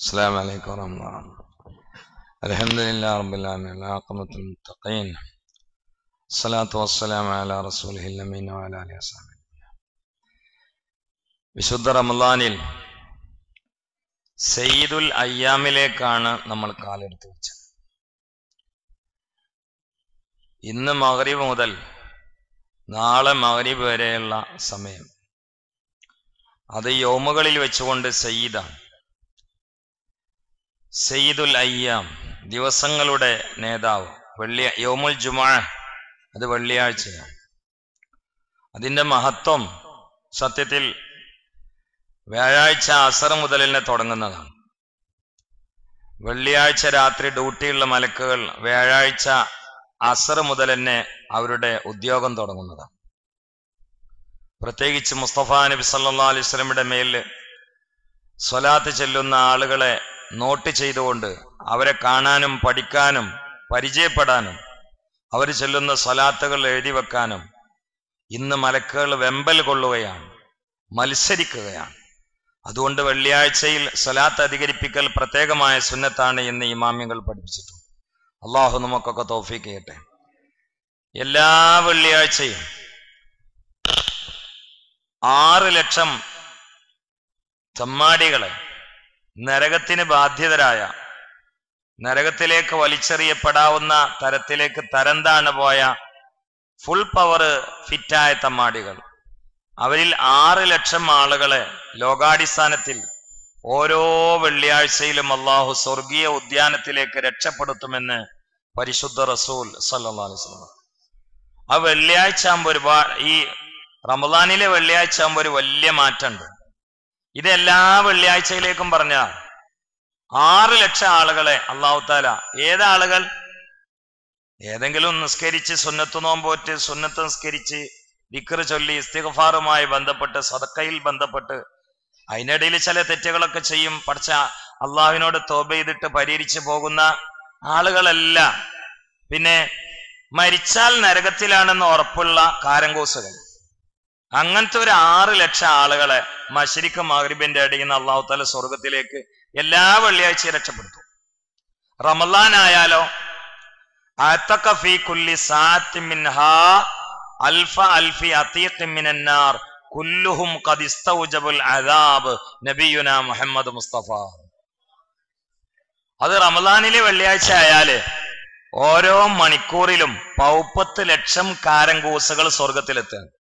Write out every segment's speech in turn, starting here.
السلام عليكم ورحمة الله الحمد لله رب العالمين العاقبة المتقين الصلاة والسلام على رسوله الأمين وعلى آله وصحبه വിശുദ്ധ റമദാനിൽ സെയ്ദുൽ അയ്യാമിലേക്കാണ് നമ്മൾ കാലെടുത്ത് വെച്ചത് ഇന്ന് മഗ്രിബ് മുതൽ നാളെ മഗ്രിബ് വരെയുള്ള സമയം അത് യോമുകളിൽ വെച്ചുകൊണ്ട് സയ്യിദാണ് സയ്യിദുൽ അയ്യാം ദിവസങ്ങളുടെ നേതാവ്. വെള്ളി യോമുൽ ജുമാ അത് വെള്ളിയാഴ്ചയാണ്. അതിന്റെ മഹത്വം സത്യത്തിൽ വ്യാഴാഴ്ച അസർ മുതൽ തന്നെ തുടങ്ങുന്നതാണ്. വെള്ളിയാഴ്ച രാത്രി ഡ്യൂട്ടിയുള്ള മലക്കുകൾ വ്യാഴാഴ്ച അസർ മുതൽ തന്നെ അവരുടെ ഉദ്യോഗം തുടങ്ങുന്നതാണ്. പ്രത്യേകിച്ച് മുസ്തഫ നബി സല്ലാ അലൈഹി സ്വലമിയുടെ മേലിൽ സ്വലാത്ത് ചെല്ലുന്ന ആളുകളെ നോട്ട് ചെയ്തുകൊണ്ട് അവരെ കാണാനും പഠിക്കാനും പരിചയപ്പെടാനും അവർ ചെല്ലുന്ന സ്വലാത്തുകൾ എഴുതി വെക്കാനും ഇന്ന് മലക്കുകൾ വെമ്പൽ കൊള്ളുകയാണ് മത്സരിക്കുകയാണ്. അതുകൊണ്ട് വെള്ളിയാഴ്ചയിൽ സ്വലാത്ത് അധികരിപ്പിക്കൽ പ്രത്യേകമായ സുന്നത്താണ് എന്ന് ഇമാമ്യങ്ങൾ പഠിപ്പിച്ചിട്ടുണ്ട്. അള്ളാഹു നമുക്കൊക്കെ തോഫീക്ക് ചെയ്യട്ടെ. എല്ലാ വെള്ളിയാഴ്ചയും ആറ് ലക്ഷം ചമ്മാടികളെ നരകത്തിന് ബാധ്യതരായ നരകത്തിലേക്ക് വലിച്ചെറിയപ്പെടാവുന്ന തരത്തിലേക്ക് തരംതാണ് പോയ ഫുൾ പവർ ഫിറ്റായ തമ്മാടികൾ. അവരിൽ ആറ് ലക്ഷം ആളുകളെ ലോകാടിസ്ഥാനത്തിൽ ഓരോ വെള്ളിയാഴ്ചയിലും അള്ളാഹു സ്വർഗീയ ഉദ്യാനത്തിലേക്ക് രക്ഷപ്പെടുത്തുമെന്ന് പരിശുദ്ധ റസൂൽ സല്ലാ അലൈവലം ആ വെള്ളിയാഴ്ച ആകുമ്പോൾ ഒരുപാട് ഈ റമദാനിലെ വെള്ളിയാഴ്ച ആകുമ്പോൾ ഒരു വലിയ മാറ്റമുണ്ട്. ഇത് എല്ലാ വെള്ളിയാഴ്ചയിലേക്കും പറഞ്ഞ ആറ് ലക്ഷം ആളുകളെ അള്ളാഹു താല ഏതാളുകൾ? ഏതെങ്കിലും നിസ്കരിച്ച് സുന്നത്ത് നോമ്പോറ്റ് സുന്നത്ത് നിസ്കരിച്ച് വിക്ർ ചൊല്ലി ഇസ്തിഗഫാറുമായി ബന്ധപ്പെട്ട് സദക്കയിൽ ബന്ധപ്പെട്ട് അതിനിടയിൽ ചില തെറ്റുകളൊക്കെ ചെയ്യും. പഠിച്ച അള്ളാഹുവിനോട് തോപ ചെയ്തിട്ട് പരിഹരിച്ചു പോകുന്ന ആളുകളല്ല. പിന്നെ മരിച്ചാൽ നരകത്തിലാണെന്ന് ഉറപ്പുള്ള കാരങ്കോസുകൾ അങ്ങനത്തെ ഒരു ആറ് ലക്ഷം ആളുകളെ മഷരിക്ക് മഹ്രിബിന്റെ ഇടയിൽ നിന്ന് അള്ളാഹു താല സ്വർഗത്തിലേക്ക് എല്ലാ വെള്ളിയാഴ്ചയും രക്ഷപ്പെടുത്തും. റമലാൻ ആയാലോ? ഫീ കുല്ലി അൽഫ കുല്ലുഹും ഖദിസ്തൗജബുൽ അദാബ് മുഹമ്മദ് മുസ്തഫ. അത് റമദാനിലെ വെള്ളിയാഴ്ച ആയാൽ ഓരോ മണിക്കൂറിലും പൗപ്പത്ത് ലക്ഷം കാരങ്കൂസുകൾ സ്വർഗത്തിലെത്തുക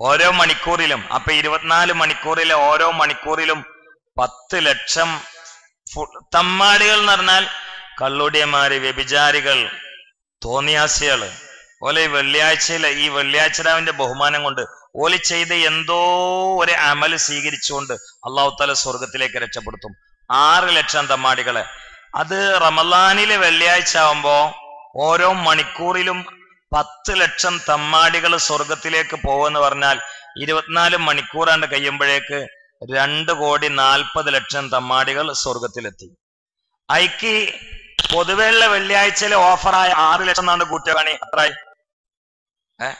ഓരോ മണിക്കൂറിലും അപ്പൊ ഇരുപത്തിനാല് മണിക്കൂറിലെ ഓരോ മണിക്കൂറിലും പത്ത് ലക്ഷം തമ്മാടികൾ എന്ന് പറഞ്ഞാൽ കള്ളുടിയന്മാര് വ്യഭിചാരികൾ തോന്നിയാസികൾ ഓലെ ഈ വെള്ളിയാഴ്ചയിലെ ഈ വെള്ളിയാഴ്ചരാവിന്റെ ബഹുമാനം കൊണ്ട് ഓലി ചെയ്ത് എന്തോ ഒരു അമൽ സ്വീകരിച്ചുകൊണ്ട് അള്ളാഹു താല സ്വർഗത്തിലേക്ക് രക്ഷപ്പെടുത്തും. ആറ് ലക്ഷം തമ്മാടികളെ. അത് റമലാനിലെ വെള്ളിയാഴ്ച ആവുമ്പോ ഓരോ മണിക്കൂറിലും പത്ത് ലക്ഷം തമ്മാടികൾ സ്വർഗത്തിലേക്ക് പോകുമെന്ന് പറഞ്ഞാൽ ഇരുപത്തിനാല് മണിക്കൂറാണ്ട് കഴിയുമ്പോഴേക്ക് രണ്ട് കോടി നാൽപ്പത് ലക്ഷം തമ്മാടികൾ സ്വർഗത്തിലെത്തി. ഐക്ക് പൊതുവെയുള്ള വെള്ളിയാഴ്ചയിലെ ഓഫറായ ആറ് ലക്ഷം എന്നാണ് കൂട്ടിയതാണ് അത്രായി ഏ?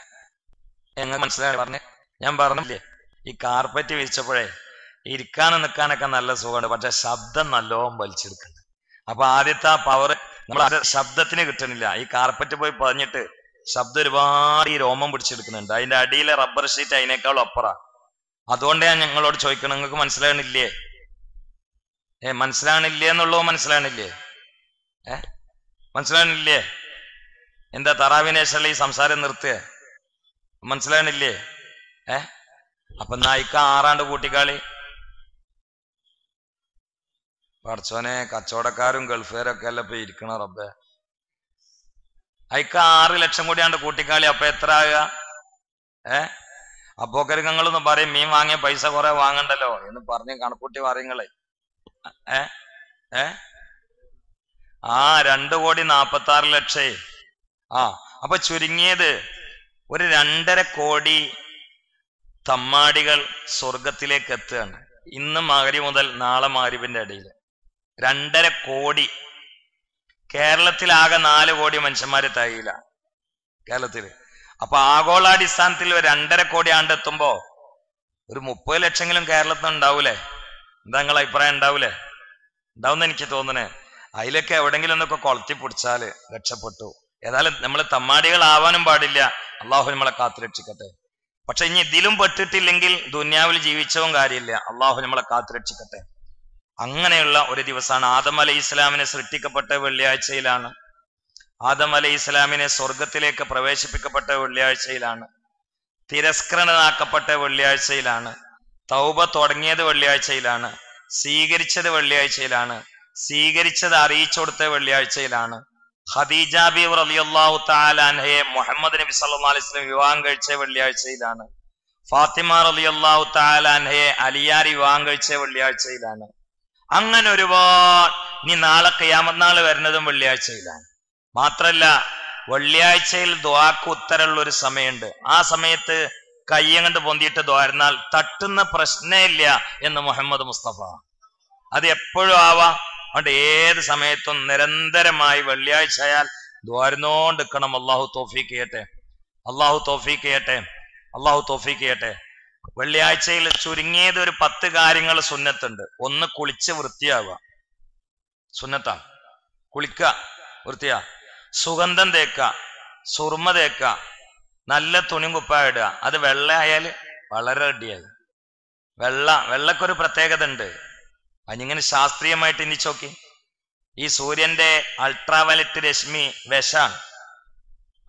മനസ്സിലായി? പറഞ്ഞേ. ഞാൻ പറഞ്ഞില്ലേ? ഈ കാർപ്പറ്റ് വിരിച്ചപ്പോഴേ ഇരിക്കാനും നിൽക്കാനൊക്കെ നല്ല സുഖമുണ്ട്. പക്ഷെ ശബ്ദം നല്ലോം വലിച്ചെടുക്കുന്നുണ്ട്. അപ്പൊ ആദ്യത്തെ ആ പവർ നമ്മൾ ശബ്ദത്തിന് കിട്ടണില്ല. ഈ കാർപ്പറ്റ് പോയി പറഞ്ഞിട്ട് ശബ്ദം ഒരുപാട് ഈ രോമം പിടിച്ചെടുക്കുന്നുണ്ട്. അതിന്റെ അടിയിലെ റബ്ബർ ഷീറ്റ് അതിനേക്കാൾ അപ്പുറ. അതുകൊണ്ട് ഞാൻ ഞങ്ങളോട് ചോദിക്കണം നിങ്ങൾക്ക് മനസ്സിലാകണില്ലേ ഏ മനസ്സിലാകണില്ലേ എന്നുള്ളത് മനസ്സിലാകണില്ലേ ഏ മനസ്സിലാകണില്ലേ എന്താ തറാവിനേശമുള്ള ഈ സംസാരം നിർത്തുക? മനസ്സിലാകണില്ലേ ഏ അപ്പൊ നായിക്ക ആറാണ്ട് കൂട്ടിക്കാളി. പഠിച്ചോനെ കച്ചവടക്കാരും ഗൾഫുകാരൊക്കെ അല്ല ഇപ്പൊ ഇരിക്കണ റബ്ബേ? അയക്ക ആറ് ലക്ഷം കൂടിയാണ്ട് കൂട്ടിക്കാളി അപ്പൊ എത്ര ആകുക ഏ? അപ്പോക്കരിങ്ങളൊന്ന് പറയും മീൻ വാങ്ങിയ പൈസ കുറെ വാങ്ങണ്ടല്ലോ? എന്ന് പറഞ്ഞ് കണക്കൂട്ടി പറയുങ്ങളെ. ഏ? ഏ? ആ രണ്ടു കോടി നാപ്പത്തി ആറ് ലക്ഷേ. ആ അപ്പൊ ചുരുങ്ങിയത് ഒരു രണ്ടര കോടി തമ്മാടികൾ സ്വർഗത്തിലേക്ക് എത്തുകയാണ്. ഇന്ന് മകരി മുതൽ നാളെ മകരിവിന്റെ ഇടയിൽ രണ്ടര കോടി കേരളത്തിലാകെ നാല് കോടി മനുഷ്യന്മാരെ തകയില്ല കേരളത്തിൽ. അപ്പൊ ആഗോളാടിസ്ഥാനത്തിൽ ഒരു രണ്ടര കോടി ആണ്ടെത്തുമ്പോ ഒരു മുപ്പത് ലക്ഷമെങ്കിലും കേരളത്തിൽ ഉണ്ടാവൂലേ? എന്താ നിങ്ങളെ അഭിപ്രായം ഉണ്ടാവൂലേ? ഉണ്ടാവും എനിക്ക് തോന്നണേ. അതിലൊക്കെ എവിടെങ്കിലും ഒന്നൊക്കെ കൊളത്തി പിടിച്ചാൽ രക്ഷപ്പെട്ടു. ഏതായാലും നമ്മൾ തമ്മാടികളാവാനും പാടില്ല. അള്ളാഹു നമ്മളെ കാത്തു രക്ഷിക്കട്ടെ. പക്ഷെ ഇനി ഇതിലും പെട്ടിട്ടില്ലെങ്കിൽ ദുന്യാവിൽ ജീവിച്ചവും കാര്യമില്ല. അള്ളാഹു നമ്മളെ കാത്തുരക്ഷിക്കട്ടെ അങ്ങനെയുള്ള ഒരു ദിവസമാണ്. ആദം അലൈഹി ഇസ്ലാമിനെ സൃഷ്ടിക്കപ്പെട്ട വെള്ളിയാഴ്ചയിലാണ്. ആദം അലൈഹി ഇസ്ലാമിനെ സ്വർഗത്തിലേക്ക് പ്രവേശിപ്പിക്കപ്പെട്ട വെള്ളിയാഴ്ചയിലാണ്. തിരസ്കരണനാക്കപ്പെട്ട വെള്ളിയാഴ്ചയിലാണ്. തൗബ തുടങ്ങിയത് വെള്ളിയാഴ്ചയിലാണ്. സ്വീകരിച്ചത് വെള്ളിയാഴ്ചയിലാണ്. സ്വീകരിച്ചത് അറിയിച്ചു കൊടുത്ത വെള്ളിയാഴ്ചയിലാണ്. ഖദീജ ബി റളിയല്ലാഹു തആല അൻഹയെ മുഹമ്മദ് നബി സല്ലാ അലൈഹി വിവാഹം കഴിച്ച വെള്ളിയാഴ്ചയിലാണ്. ഫാത്തിമ റളിയല്ലാഹു താലാൻഹയെ അലിയാരി വിവാഹം കഴിച്ച വെള്ളിയാഴ്ചയിലാണ്. അങ്ങനെ ഒരുപാട്. ഇനി നാളെ ഖിയാമത്ത് നാൾ വരുന്നതും വെള്ളിയാഴ്ചയിലാണ്. മാത്രല്ല വെള്ളിയാഴ്ചയിൽ ദ്വാക്ക് ഉത്തരമുള്ള ഒരു സമയമുണ്ട്. ആ സമയത്ത് കയ്യങ്ങണ്ട് പൊന്തിയിട്ട് ദ്വാരുന്നാൽ തട്ടുന്ന പ്രശ്നമില്ല എന്ന് മുഹമ്മദ് മുസ്തഫ. അത് എപ്പോഴും ആവാം. അതുകൊണ്ട് ഏത് സമയത്തും നിരന്തരമായി വെള്ളിയാഴ്ച ആയാൽ ദ്വാരുന്നോണ്ടിരിക്കണം അള്ളാഹു തോഫീക്ക് ചെയ്യട്ടെ. അള്ളാഹു തോഫീക്ക് ചെയ്യട്ടെ. അള്ളാഹു തോഫീക്ക് ചെയ്യട്ടെ. വെള്ളിയാഴ്ചയിൽ ചുരുങ്ങിയത് ഒരു പത്ത് കാര്യങ്ങൾ സുന്നത്തുണ്ട്. ഒന്ന് കുളിച്ച് വൃത്തിയാവുക. സുന്നത്താണ് കുളിക്ക വൃത്തിയാ. സുഗന്ധം തേക്കുക സുർമ തേക്കുക നല്ല തുണി കുപ്പായിടുക അത് വെള്ളയായാൽ വളരെ റെഡിയായി വെള്ള വെള്ളക്കൊരു പ്രത്യേകത ഉണ്ട്. അതിങ്ങനെ ശാസ്ത്രീയമായിട്ട് ഇനി ചോക്കി. ഈ സൂര്യന്റെ അൾട്രാവയലറ്റ് രശ്മി വിഷാണ്.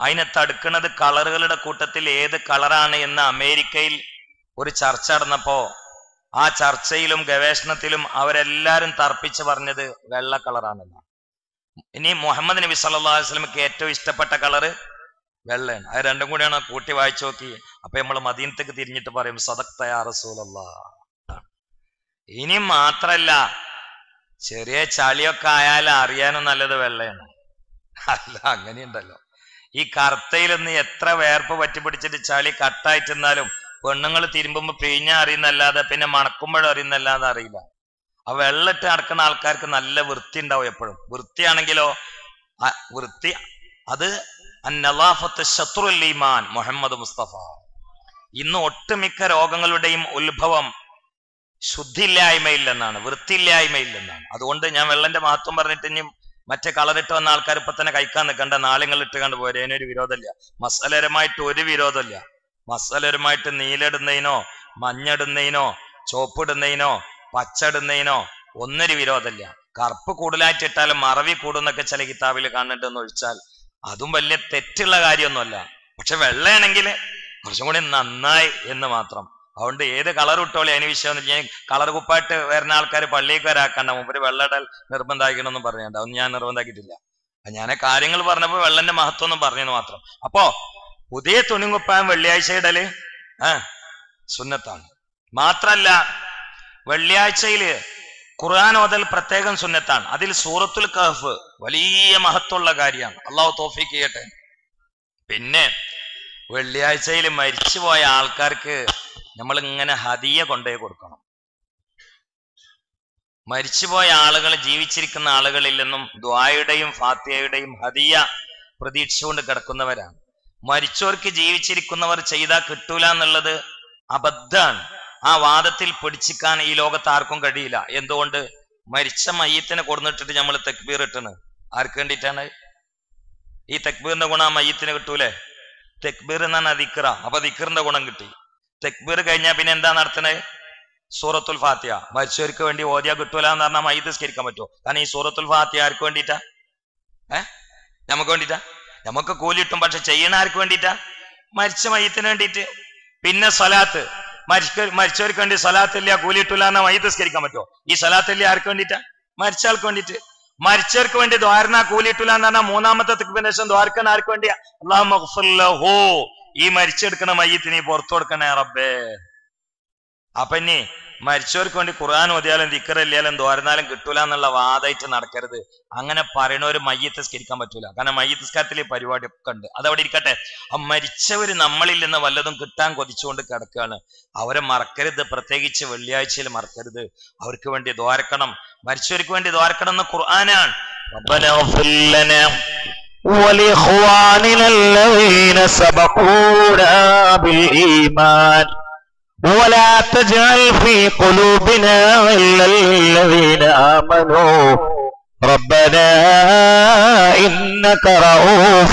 അതിനെ തടുക്കുന്നത് കളറുകളുടെ കൂട്ടത്തിൽ ഏത് കളറാണ് എന്ന് അമേരിക്കയിൽ ഒരു ചർച്ച നടന്നപ്പോ ആ ചർച്ചയിലും ഗവേഷണത്തിലും അവരെല്ലാരും തർപ്പിച്ച് പറഞ്ഞത് വെള്ള കളറാണെന്നാണ്. ഇനി മുഹമ്മദ് നബി സല്ലാ അലൈഹി വസല്ലമക്ക് ഏറ്റവും ഇഷ്ടപ്പെട്ട കളറ് വെള്ളയാണ്. അത് രണ്ടും കൂടിയാണ് കൂട്ടി വായിച്ചു നോക്കി. അപ്പൊ നമ്മൾ മദീനത്തേക്ക് തിരിഞ്ഞിട്ട് പറയും സദക്തയാ റസൂലല്ലാ ഇനി മാത്രല്ല ചെറിയ ചളിയൊക്കെ ആയാലും അറിയാനും നല്ലത് വെള്ളയാണ്. അല്ല അങ്ങനെയുണ്ടല്ലോ. ഈ കറുത്തയിലൊന്ന് എത്ര വേർപ്പ് പറ്റി പിടിച്ചിട്ട് ചളി കട്ടായിട്ടിരുന്നാലും പെണ്ണുങ്ങൾ തിരുമ്പുമ്പോ പിഴിഞ്ഞ അറിയുന്നല്ലാതെ പിന്നെ മണക്കുമ്പോഴും അറിയുന്നല്ലാതെ അറിയില്ല. ആ വെള്ളിട്ട് നടക്കുന്ന ആൾക്കാർക്ക് നല്ല വൃത്തി ഉണ്ടാവും എപ്പോഴും. വൃത്തിയാണെങ്കിലോ വൃത്തി അത് അന്നലാഫത്ത് ശത്രുൽ ഈമാൻ മുഹമ്മദ് മുസ്തഫ. ഇന്ന് ഒട്ടുമിക്ക രോഗങ്ങളുടെയും ഉത്ഭവം ശുദ്ധിയില്ലായ്മയില്ലെന്നാണ് വൃത്തിയില്ലായ്മയില്ലെന്നാണ്. അതുകൊണ്ട് ഞാൻ വെള്ളന്റെ മഹത്വം പറഞ്ഞിട്ട് ഇനി മറ്റേ കളറിട്ട് വന്ന ആൾക്കാർ ഇപ്പൊ തന്നെ കഴിക്കാൻ നിൽക്കണ്ട നാളുകൾ ഇട്ട് കണ്ട് പോരെ. അതിനൊരു വിരോധമില്ല. മസാലരമായിട്ട് ഒരു വിരോധമില്ല. മസാലപരമായിട്ട് നീലിടുന്നതിനോ മഞ്ഞിടുന്നതിനോ ചോപ്പിടുന്നതിനോ പച്ചടുന്നതിനോ ഒന്നൊരു വിരോധമില്ല. കറുപ്പ് കൂടുതലായിട്ട് മറവി കൂടുന്നൊക്കെ ചില കിതാബിൽ കാണുന്നുണ്ടെന്ന് ഒഴിച്ചാൽ അതും വലിയ തെറ്റുള്ള കാര്യമൊന്നുമല്ല. പക്ഷെ വെള്ളയാണെങ്കിൽ കുറച്ചും കൂടി നന്നായി എന്ന് മാത്രം. അതുകൊണ്ട് ഏത് കളർ ഇട്ടോളി അതിന് വിഷയമൊന്നും ഞാൻ കളർ കുപ്പായിട്ട് വരുന്ന ആൾക്കാർ പള്ളിക്ക് വരാക്കണ്ട. മുമ്പ് വെള്ളടൽ നിർബന്ധമാക്കണമെന്നും പറഞ്ഞിട്ടുണ്ട്. അതൊന്നും ഞാൻ നിർബന്ധമാക്കിയിട്ടില്ല. ഞാൻ കാര്യങ്ങൾ പറഞ്ഞപ്പോൾ വെള്ളന്റെ മഹത്വം ഒന്നും പറഞ്ഞെന്ന് മാത്രം. അപ്പോ പുതിയ തുണിങ്ങുപ്പാൻ വെള്ളിയാഴ്ച ഇടൽ? ആ സുന്നത്താണ്. മാത്രല്ല വെള്ളിയാഴ്ചയിൽ ഖുർആൻ ഓതൽ പ്രത്യേകം സുന്നത്താണ്. അതിൽ സൂറത്തുൽ കഹഫ് വലിയ മഹത്വമുള്ള കാര്യമാണ്. അള്ളാഹു തോഫിക്ക് ചെയ്യട്ടെ. പിന്നെ വെള്ളിയാഴ്ചയിൽ മരിച്ചുപോയ ആൾക്കാർക്ക് നമ്മൾ ഇങ്ങനെ ഹദിയ കൊണ്ടുപോയി കൊടുക്കണം. മരിച്ചുപോയ ആളുകൾ ജീവിച്ചിരിക്കുന്ന ആളുകളിൽ നിന്നും ദ്വായുടെയും ഫാത്തിയയുടെയും ഹതിയ പ്രതീക്ഷിച്ചുകൊണ്ട് കിടക്കുന്നവരാണ്. മരിച്ചവർക്ക് ജീവിച്ചിരിക്കുന്നവർ ചെയ്താൽ കിട്ടൂല എന്നുള്ളത് അബദ്ധാണ് ആ വാദത്തിൽ പിടിച്ചിക്കാൻ ഈ ലോകത്ത് ആർക്കും കഴിയില്ല. എന്തുകൊണ്ട്? മരിച്ച മയ്യത്തിനെ കൊടുന്നിട്ടിട്ട് നമ്മൾ തെക്ബീർ ഇട്ടണ്. ആർക്ക് വേണ്ടിയിട്ടാണ്? ഈ തെക്ബീറിന്റെ ഗുണം ആ മയ്യത്തിന് കിട്ടൂലേ? തെക്ബീർ എന്നാണ് ദിക്റ. അപ്പൊ ദിക്കറിന്റെ ഗുണം കിട്ടി. തെക്ബീർ കഴിഞ്ഞാൽ പിന്നെ എന്താ നടത്തണത് സൂറത്തുൽ ഫാത്തിയ മരിച്ചവർക്ക് വേണ്ടി ഓതിയ കിട്ടൂല എന്ന് പറഞ്ഞാൽ മയ്യത്ത് സ്കരിക്കാൻ പറ്റുമോ? കാരണം ഈ സൂറത്തുൽ ഫാത്തിയ ആർക്ക് വേണ്ടിയിട്ടാ? ഏഹ് നമുക്ക് വേണ്ടിയിട്ടാ? നമുക്ക് കൂലി കിട്ടും പക്ഷെ ചെയ്യണ ആർക്ക് വേണ്ടിയിട്ടാ? മരിച്ച മയ്യത്തിന് വേണ്ടിയിട്ട്. പിന്നെ സ്വലാത്ത്. മരിക്ക മരിച്ചവർക്ക് വേണ്ടി സ്വലാത്തില്ല കൂലി കിട്ടില്ല എന്നാ മയ്യത്ത് സ്കരിക്കാൻ പറ്റുമോ ഈ സ്വലാത്തില്ല ആർക്ക് വേണ്ടിയിട്ടാ? മരിച്ച ആൾക്ക് വേണ്ടിയിട്ട്. മരിച്ചവർക്ക് വേണ്ടി ദ്വാരന കൂലി കിട്ടില്ല എന്ന് പറഞ്ഞാൽ മൂന്നാമത്തെ ശേഷം ദ്വാരക്കാൻ ആർക്ക് വേണ്ടിയാ? അള്ളാഹു ഈ മരിച്ചെടുക്കണ മയ്യത്തിന് പുറത്തു കൊടുക്കണേ റബ്ബേ. അപ്പന്നെ മരിച്ചവർക്ക് വേണ്ടി ഖുർആൻ ഓതിയാലും ദിക്കറില്ലാലും ദ്വാരനാലും കിട്ടൂല എന്നുള്ള വാദമായിട്ട് നടക്കരുത് അങ്ങനെ പറയണ ഒരു മയ്യത്ത് സ്കരിക്കാൻ പറ്റൂല കാരണം മയ്യത്ത് സ്കാരത്തിൽ പരിപാടി ഒക്കെ ഉണ്ട് അതവിടെ ഇരിക്കട്ടെ ആ മരിച്ചവര് നമ്മളിൽ നിന്ന് വല്ലതും കിട്ടാൻ കൊതിച്ചുകൊണ്ട് കിടക്കുകയാണ് അവരെ മറക്കരുത് പ്രത്യേകിച്ച് വെള്ളിയാഴ്ചയിൽ മറക്കരുത് അവർക്ക് വേണ്ടി ദ്വാരക്കണം മരിച്ചവർക്ക് വേണ്ടി ദ്വാരക്കണം എന്ന് ഖുർആനാണ് ربنا اغفر لنا ولإخواننا الذين سبقونا بالإيمان ولا تجعل في قلوبنا غلا للذين آمنوا ربنا إنك رؤوف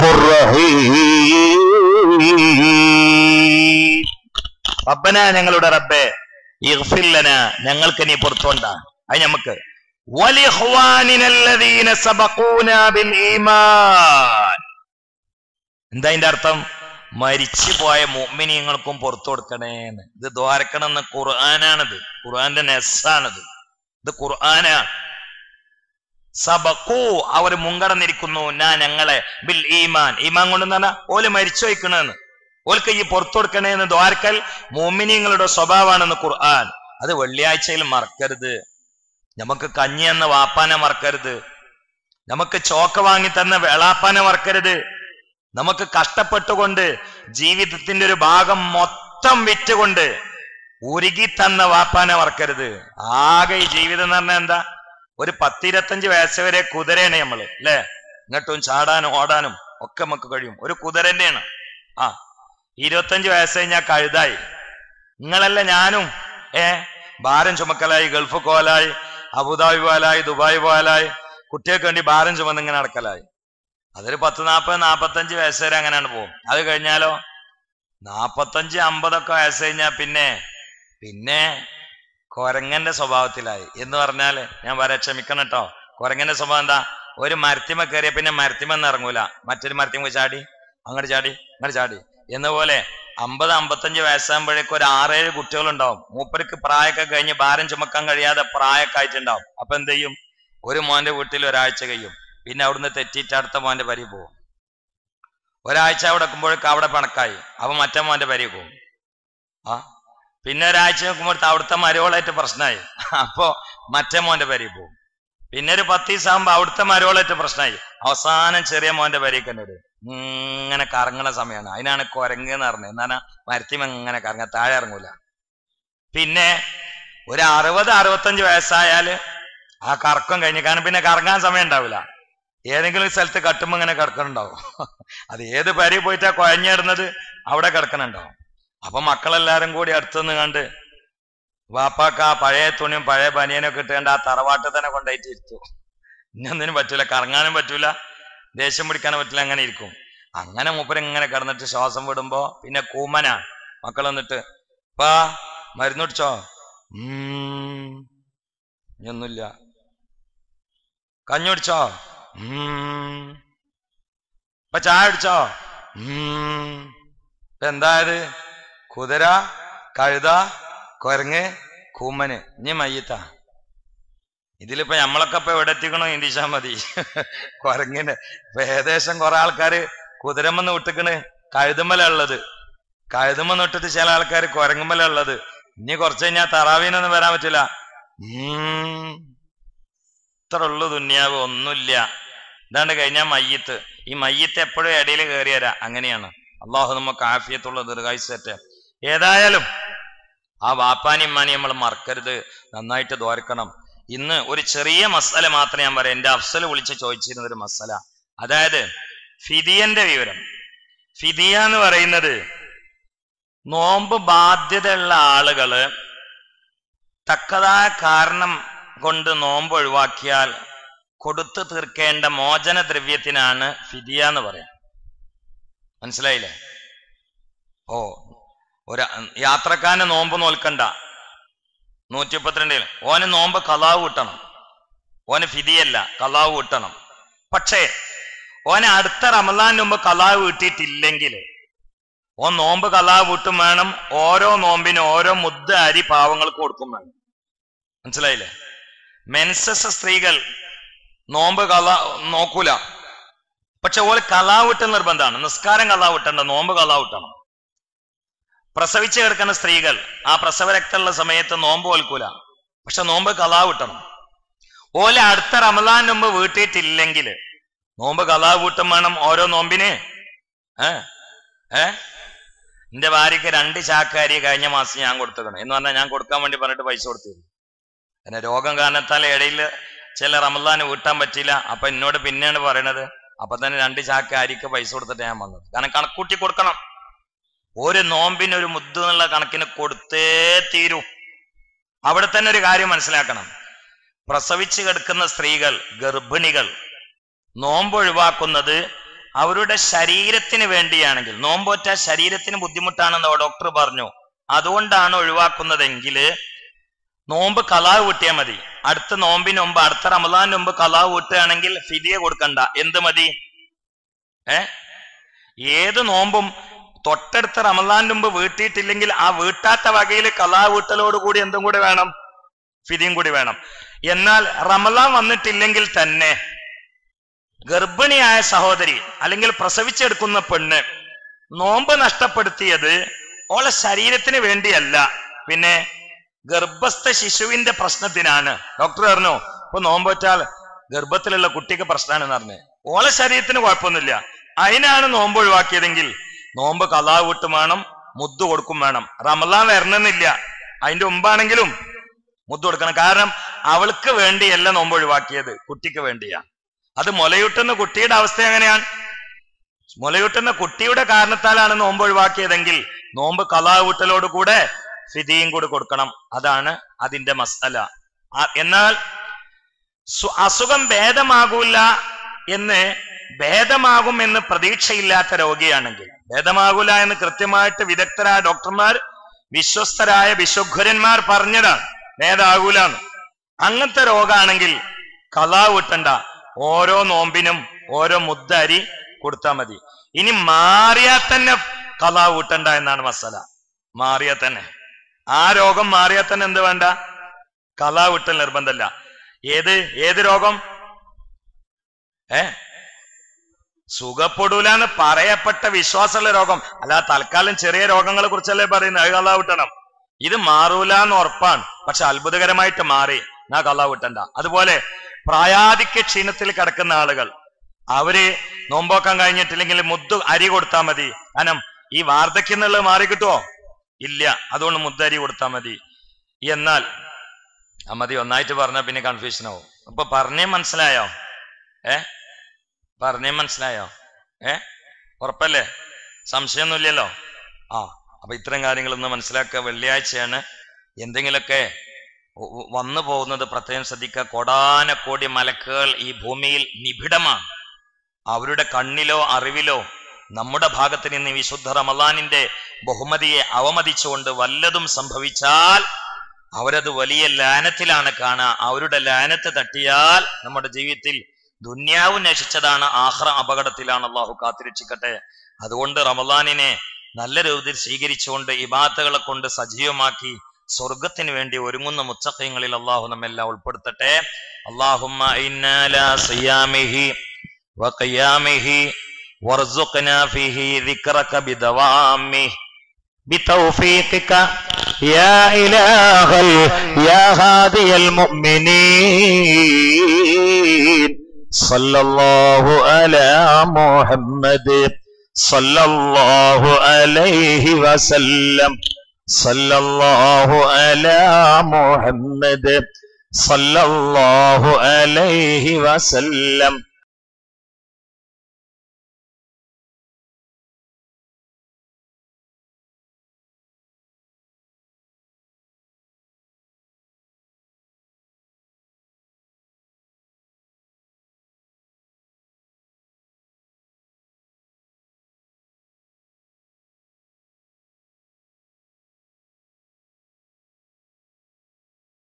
رحيم റബ്ബന ഞങ്ങളുടെ റബ്ബെ ഇഗ്ഫില്ലന ഞങ്ങൾക്ക് നീ പുറത്തോണ്ട അത് നമുക്ക് വലിഹ്വാനിനല്ലദീന സബഖൂനാ ബിൽ ഈമാൻ എന്താ അതിന്റെ അർത്ഥം മരിച്ചു പോയ മുഅ്മിനീങ്ങൾക്കും പുറത്തു കൊടുക്കണേന്ന്. ഇത് ദ്വാരക്കണമെന്ന് ഖുർആനാണിത്. ഖുർആന്റെ നെസ്സാണിത്. ഇത് ഖുർആാനാ. സബക്കൂ അവർ മുൻകടന്നിരിക്കുന്നു. ഞാൻ ഞങ്ങളെ ബിൽ ഈമാൻ. ഈമാൻ കൊണ്ട് തന്നെ ഓൽ മരിച്ചു വയ്ക്കണെന്ന് ഓൽക്ക് ഈ പുറത്തു കൊടുക്കണേന്ന് ദ്വാരക്കൽ മോമിനിയങ്ങളുടെ സ്വഭാവമാണെന്ന് ഖുർആൻ. അത് വെള്ളിയാഴ്ചയിൽ മറക്കരുത്. നമുക്ക് കഞ്ഞി എന്ന വാപ്പാനെ മറക്കരുത്. നമുക്ക് ചോക്ക വാങ്ങി തന്ന വേളാപ്പാനെ മറക്കരുത്. നമുക്ക് കഷ്ടപ്പെട്ടുകൊണ്ട് ജീവിതത്തിന്റെ ഒരു ഭാഗം മൊത്തം വിറ്റുകൊണ്ട് ഉരുകി തന്ന വാപ്പാനെ മറക്കരുത്. ആകെ ഈ ജീവിതം എന്ന് പറഞ്ഞാൽ എന്താ? ഒരു പത്തിരുപത്തഞ്ച് വയസ്സ് വരെ കുതിരയാണ് നമ്മൾ അല്ലേ? ഇങ്ങോട്ടും ചാടാനും ഓടാനും ഒക്കെ നമുക്ക് കഴിയും. ഒരു കുതിരന്റെയാണ് ആ ഇരുപത്തഞ്ച് വയസ്സ് കഴിഞ്ഞാൽ കഴുതായി. നിങ്ങളല്ല ഞാനും ഏ? ഭാരം ചുമക്കലായി ഗൾഫ് കോലായി അബുദാബി പോലായി ദുബായ് പോലായി കുട്ടികൾക്ക് വേണ്ടി ഭാരം ചുമന്നിങ്ങനെ നടക്കലായി. അതൊരു പത്ത് നാൽപ്പത് നാൽപ്പത്തഞ്ച് വയസ്സ് വരെ അങ്ങനെയാണ് പോകും. അത് കഴിഞ്ഞാലോ? നാൽപ്പത്തഞ്ച് അമ്പതൊക്കെ വയസ്സ് കഴിഞ്ഞാൽ പിന്നെ പിന്നെ കൊരങ്ങന്റെ സ്വഭാവത്തിലായി. എന്ന് പറഞ്ഞാൽ ഞാൻ വരെ ക്ഷമിക്കണം കേട്ടോ. കൊരങ്ങന്റെ സ്വഭാവം എന്താ? ഒരു മരത്തിമ കയറിയ പിന്നെ മരത്തിമെന്ന് ഇറങ്ങൂല. മറ്റൊരു മരത്തിമ ചാടി. അങ്ങോട്ട് ചാടി അങ്ങോട്ട് ചാടി. എന്ന പോലെ അമ്പത് അമ്പത്തഞ്ച് വയസ്സാകുമ്പോഴേക്കും ഒരു ആറേഴ് കുട്ടികളുണ്ടാവും. മൂപ്പർക്ക് പ്രായമൊക്കെ കഴിഞ്ഞ് ഭാരം ചുമക്കാൻ കഴിയാതെ പ്രായമൊക്കെ ആയിട്ടുണ്ടാവും. അപ്പൊ എന്ത് ചെയ്യും? ഒരു മോന്റെ വീട്ടിൽ ഒരാഴ്ച കഴിയും. പിന്നെ അവിടുന്ന് തെറ്റിയിട്ട് അടുത്ത മോന്റെ പരി പോവും. ഒരാഴ്ച അവിടെ വെക്കുമ്പോഴേക്കും അവിടെ പണക്കായി. അപ്പൊ മറ്റേ മോന്റെ പരി പോവും. ആ? പിന്നെ ഒരാഴ്ച നോക്കുമ്പോഴത്തെ അവിടുത്തെ മരവളായിട്ട് പ്രശ്നമായി. അപ്പോൾ മറ്റേ മോന്റെ പരി പോവും. പിന്നെ ഒരു പത്ത് ദിവസം ആകുമ്പോ അവിടുത്തെ മരവളായിട്ട് പ്രശ്നമായി. അവസാനം ചെറിയ മോന്റെ പരിക്ക് തന്നെ ഇങ്ങനെ കറങ്ങണ സമയമാണ്. അതിനാണ് കുരങ്ങ് എന്ന് പറഞ്ഞത്. എന്താണ് മരത്തിമ ഇങ്ങനെ കറങ്ങ താഴെ ഇറങ്ങൂല. പിന്നെ ഒരു അറുപത് അറുപത്തഞ്ച് വയസ്സായാൽ ആ കറക്കം കഴിഞ്ഞ്. കാരണം പിന്നെ കറങ്ങാൻ സമയം ഉണ്ടാവില്ല. ഏതെങ്കിലും സ്ഥലത്ത് കട്ടുമ്പോ ഇങ്ങനെ കിടക്കണുണ്ടാവും. അത് ഏത് പരി പോയിട്ടാ കുഴഞ്ഞിടുന്നത്? അവിടെ കിടക്കണുണ്ടാവും. അപ്പൊ മക്കളെല്ലാരും കൂടി അടുത്തുനിന്ന് കണ്ട് വാപ്പാക്ക് ആ പഴയ തുണിയും പഴയ ബനിയനൊക്കെ ഇട്ടുകൊണ്ട് ആ തറവാട്ട് തന്നെ കൊണ്ടായിട്ട് ഇരുത്തു. ഇന്നൊന്നിനും പറ്റൂല കറങ്ങാനും പറ്റൂല ദേഷ്യം പിടിക്കാനും പറ്റില്ല അങ്ങനെ ഇരിക്കും. അങ്ങനെ മൂപ്പരിങ്ങനെ കിടന്നിട്ട് ശ്വാസം വിടുമ്പോ പിന്നെ കൂമന. മക്കൾ വന്നിട്ട് പാ മരുന്ന് കുടിച്ചോ? ഉം. ഇനിയൊന്നുമില്ല. കഞ്ഞി കുടിച്ചോ? ഉം. ഇപ്പൊ ചായ അടിച്ചോ. ഇപ്പൊ എന്തായത്? കുതിര കഴുത കൊരങ്ങ് കൂമ്മന് ഇനി മയ്യത്ത. ഇതിലിപ്പോ നമ്മളൊക്കെ ഇപ്പൊ എവിടെ എത്തിക്കണോ? ഇന്ത്യച്ചാ മതി. കൊരങ്ങിന്. ഇപ്പൊ ഏകദേശം കുറെ ആൾക്കാര് കുതിരമ്മന്ന് വിട്ടിക്കണ്. കഴുതുമല ഉള്ളത് കഴുതുമ്മന്ന് വിട്ടിട്ട് ചില ആൾക്കാർ കൊരങ്ങുമ്മല ഉള്ളത് ഇനി കുറച്ച് കഴിഞ്ഞാൽ തറാവീനൊന്നും വരാൻ പറ്റില്ല. ഇത്ര ഉള്ളു ദുന്യാവ്. ഒന്നുമില്ല ഇതാണ്ട് കഴിഞ്ഞാൽ മയ്യത്ത്. ഈ മയ്യത്ത് എപ്പോഴും ഇടയിൽ കയറി വരാം. അങ്ങനെയാണ്. അള്ളാഹു നമുക്ക് ആഫിയത്തുള്ള ദീർഘായുസറ്റ് ഏതായാലും ആ വാപ്പാനി ഇമ്മാനി നമ്മൾ മറക്കരുത്. നന്നായിട്ട് ദോർക്കണം ഇന്ന് ഒരു ചെറിയ മസാല മാത്രം ഞാൻ പറയാം. എന്റെ അഫ്സൽ വിളിച്ച് ചോദിച്ചിരുന്ന ഒരു മസാല. അതായത് ഫിദിയന്റെ വിവരം. ഫിദിയ എന്ന് പറയുന്നത് നോമ്പ് ബാധ്യതയുള്ള ആളുകൾ തക്കതായ കാരണം കൊണ്ട് നോമ്പ് ഒഴിവാക്കിയാൽ കൊടുത്തു തീർക്കേണ്ട മോചന ദ്രവ്യത്തിനാണ് ഫിദിയ എന്ന് പറയാം. മനസ്സിലായില്ലേ? ഓ ഒരു യാത്രക്കാരന് നോമ്പ് നോൽക്കണ്ട. നൂറ്റി മുപ്പത്തിരണ്ടിൽ ഓന് നോമ്പ് കലാവ് കിട്ടണം. ഓന് ഫിദിയല്ല കലാവ് കിട്ടണം. പക്ഷേ ഓന് അടുത്ത റമദാൻ മുമ്പ് കലാവ് കിട്ടിയിട്ടില്ലെങ്കിൽ ഓ നോമ്പ് കലാവ് വിട്ടും വേണം ഓരോ നോമ്പിനും ഓരോ മുദ്ദ അരി പാവങ്ങൾക്ക് കൊടുക്കും വേണം. മനസ്സിലായില്ലേ? മെൻസസ് സ്ത്രീകൾ നോമ്പ് കല നോക്കൂല. പക്ഷെ ഓൽ കലാവിട്ട് നിർബന്ധമാണ്. നിസ്കാരം കലാവിട്ടണ്ട നോമ്പ് കലാവിട്ടണം പ്രസവിച്ച് കിടക്കുന്ന സ്ത്രീകൾ ആ പ്രസവ രക്തമുള്ള സമയത്ത് നോമ്പ് ഓൽക്കൂല. പക്ഷെ നോമ്പ് കലാവിട്ടണം ഓല അടുത്ത റമലാൻ മുമ്പ് വീട്ടിയിട്ടില്ലെങ്കിൽ നോമ്പ് കലാവിട്ടും വേണം ഓരോ നോമ്പിന്. ഏ? ഏ? എന്റെ ഭാര്യക്ക് രണ്ട് ചാക്കാരി കഴിഞ്ഞ മാസം ഞാൻ കൊടുത്തേക്കണം എന്ന് പറഞ്ഞാൽ ഞാൻ കൊടുക്കാൻ വേണ്ടി പറഞ്ഞിട്ട് പൈസ കൊടുത്തിരുന്നു. പിന്നെ രോഗം കാരണത്താൽ ഇടയിൽ ചില റമദാന് വീട്ടാൻ പറ്റിയില്ല. അപ്പൊ എന്നോട് പിന്നെയാണ് പറയണത്. അപ്പൊ തന്നെ രണ്ട് ചാക്ക് അരിക്ക് പൈസ കൊടുത്തിട്ട് ഞാൻ വന്നത്. കാരണം കണക്കൂട്ടി കൊടുക്കണം. ഒരു നോമ്പിന് ഒരു മുദ്ദു എന്നുള്ള കണക്കിന് കൊടുത്തേ തീരൂ. അവിടെ തന്നെ ഒരു കാര്യം മനസ്സിലാക്കണം. പ്രസവിച്ചു കിടക്കുന്ന സ്ത്രീകൾ ഗർഭിണികൾ നോമ്പ് ഒഴിവാക്കുന്നത് അവരുടെ ശരീരത്തിന് വേണ്ടിയാണെങ്കിൽ നോമ്പൊറ്റ ശരീരത്തിന് ബുദ്ധിമുട്ടാണെന്ന് ഡോക്ടർ പറഞ്ഞു. അതുകൊണ്ടാണ് ഒഴിവാക്കുന്നതെങ്കിൽ നോമ്പ് കലാവ് കൂട്ടിയാൽ മതി. അടുത്ത നോമ്പിന് മുമ്പ് അടുത്ത റമദാൻ മുമ്പ് കലാവ് കൂട്ടുകയാണെങ്കിൽ ഫിദിയ കൊടുക്കണ്ട. എന്ത് മതി? ഏ? ഏത് നോമ്പും തൊട്ടടുത്ത റമദാൻ മുമ്പ് വീട്ടിയിട്ടില്ലെങ്കിൽ ആ വീട്ടാത്ത വകയിൽ കലാ വീട്ടലോട് കൂടി എന്തും കൂടി വേണം? ഫിദിയും കൂടി വേണം. എന്നാൽ റമദാൻ വന്നിട്ടില്ലെങ്കിൽ തന്നെ ഗർഭിണിയായ സഹോദരി അല്ലെങ്കിൽ പ്രസവിച്ചെടുക്കുന്ന പെണ്ണ് നോമ്പ് നഷ്ടപ്പെടുത്തിയത് ഓളെ ശരീരത്തിന് വേണ്ടിയല്ല. പിന്നെ ഗർഭസ്ഥ ശിശുവിന്റെ പ്രശ്നത്തിനാണ്. ഡോക്ടർ പറഞ്ഞു ഇപ്പൊ നോമ്പോറ്റാൽ ഗർഭത്തിലുള്ള കുട്ടിക്ക് പ്രശ്നമാണെന്ന് പറഞ്ഞു. ഓളെ ശരീരത്തിന് കുഴപ്പമൊന്നുമില്ല. അതിനാണ് നോമ്പ് ഒഴിവാക്കിയതെങ്കിൽ നോമ്പ് കലാ വിട്ടും വേണം മുദ്ദ് കൊടുക്കും വേണം. റമലാൻ വരണമെന്നില്ല. അതിന്റെ മുമ്പാണെങ്കിലും മുദ്ദ് കൊടുക്കണം. കാരണം അവൾക്ക് വേണ്ടിയല്ല നോമ്പ് ഒഴിവാക്കിയത് കുട്ടിക്ക് വേണ്ടിയാ. അത് മുലയൂട്ടുന്ന കുട്ടിയുടെ അവസ്ഥ എങ്ങനെയാണ്? മുലയൂട്ടുന്ന കുട്ടിയുടെ കാരണത്താലാണ് നോമ്പ് ഒഴിവാക്കിയതെങ്കിൽ നോമ്പ് കലാ വീട്ടലോട് ഫിദിയും കൂടി കൊടുക്കണം. അതാണ് അതിന്റെ മസല. എന്നാൽ അസുഖം ഭേദമാകൂല എന്ന് ഭേദമാകും എന്ന് പ്രതീക്ഷയില്ലാത്ത രോഗിയാണെങ്കിൽ ഭേദമാകൂല എന്ന് കൃത്യമായിട്ട് വിദഗ്ധരായ ഡോക്ടർമാർ വിശ്വസ്തരായ വിശ്വഘുരന്മാർ പറഞ്ഞതാണ് എന്ന് അങ്ങനത്തെ രോഗാണെങ്കിൽ കലാ വിട്ടണ്ട ഓരോ നോമ്പിനും ഓരോ മുദ്ദ അരി കൊടുത്താൽ മതി. ഇനി മാറിയാൽ തന്നെ കലാ വിട്ടണ്ട എന്നാണ് മസാല. മാറിയാൽ തന്നെ. ആ രോഗം മാറിയാൽ തന്നെ എന്ത് വേണ്ട? കലാ വിട്ടൽ നിർബന്ധമല്ല ഏത് ഏത് രോഗം? ഏ? സുഖപ്പെടൂലാന്ന് പറയപ്പെട്ട വിശ്വാസമുള്ള രോഗം. അല്ല തൽക്കാലം ചെറിയ രോഗങ്ങളെ കുറിച്ചല്ലേ പറയുന്നത്. അത് കലാ വിട്ടണം. ഇത് മാറൂല എന്ന് ഉറപ്പാണ്. പക്ഷെ അത്ഭുതകരമായിട്ട് മാറി. ഞാൻ കലാ വിട്ടണ്ട. അതുപോലെ പ്രായാധിക്യ ക്ഷീണത്തിൽ കിടക്കുന്ന ആളുകൾ. അവർ നോമ്പോക്കാൻ കഴിഞ്ഞിട്ടില്ലെങ്കിൽ മുദ്ദു അരി കൊടുത്താൽ മതി. കാരണം ഈ വാർദ്ധക്യം എന്നുള്ളത് മാറി കിട്ടുമോ ഇല്ല. അതുകൊണ്ട് മുദ്ദരി കൊടുത്താൽ മതി. എന്നാൽ ആ മതി ഒന്നായിട്ട് പറഞ്ഞാൽ പിന്നെ കൺഫ്യൂഷൻ ആവും. അപ്പൊ പറഞ്ഞേ മനസ്സിലായോ? ഏ? പറഞ്ഞേ മനസ്സിലായോ? ഏ? ഉറപ്പല്ലേ? സംശയമൊന്നുമില്ലല്ലോ? ആ അപ്പൊ ഇത്തരം കാര്യങ്ങളൊന്ന് മനസ്സിലാക്കുക. വെള്ളിയാഴ്ചയാണ് എന്തെങ്കിലുമൊക്കെ വന്നു പോകുന്നത് പ്രത്യേകം ശ്രദ്ധിക്കുക. കോടാനക്കോടി മലക്കുകൾ ഈ ഭൂമിയിൽ നിബിഡമാണ്. അവരുടെ കണ്ണിലോ അറിവിലോ നമ്മുടെ ഭാഗത്ത് നിന്ന് വിശുദ്ധ റമലാനിന്റെ ബഹുമതിയെ അവമതിച്ചുകൊണ്ട് വല്ലതും സംഭവിച്ചാൽ അവരത് വലിയ ലാനത്തിലാണ് കാണുക. അവരുടെ ലാനത്ത് തട്ടിയാൽ നമ്മുടെ ജീവിതത്തിൽ ദുന്യാവ് നശിച്ചതാണ്. ആഹ്റ അപകടത്തിലാണ് അള്ളാഹു കാത്തിരക്ഷിക്കട്ടെ. അതുകൊണ്ട് റമലാനിനെ നല്ല രൂപത്തിൽ സ്വീകരിച്ചുകൊണ്ട് ഇബാത്തകളെ കൊണ്ട് സജീവമാക്കി സ്വർഗത്തിന് വേണ്ടി ഒരുങ്ങുന്ന മുച്ചക്കയങ്ങളിൽ അള്ളാഹു നമ്മെല്ലാം ഉൾപ്പെടുത്തട്ടെ. അള്ളാഹുമ്മ وارزقنا فيه ذكرك بدوامه. بتوفيقك. يا إله يا هادي المؤمنين. صلى الله على محمد. صلى الله عليه وسلم. صلى الله على محمد. صلى الله عليه وسلم.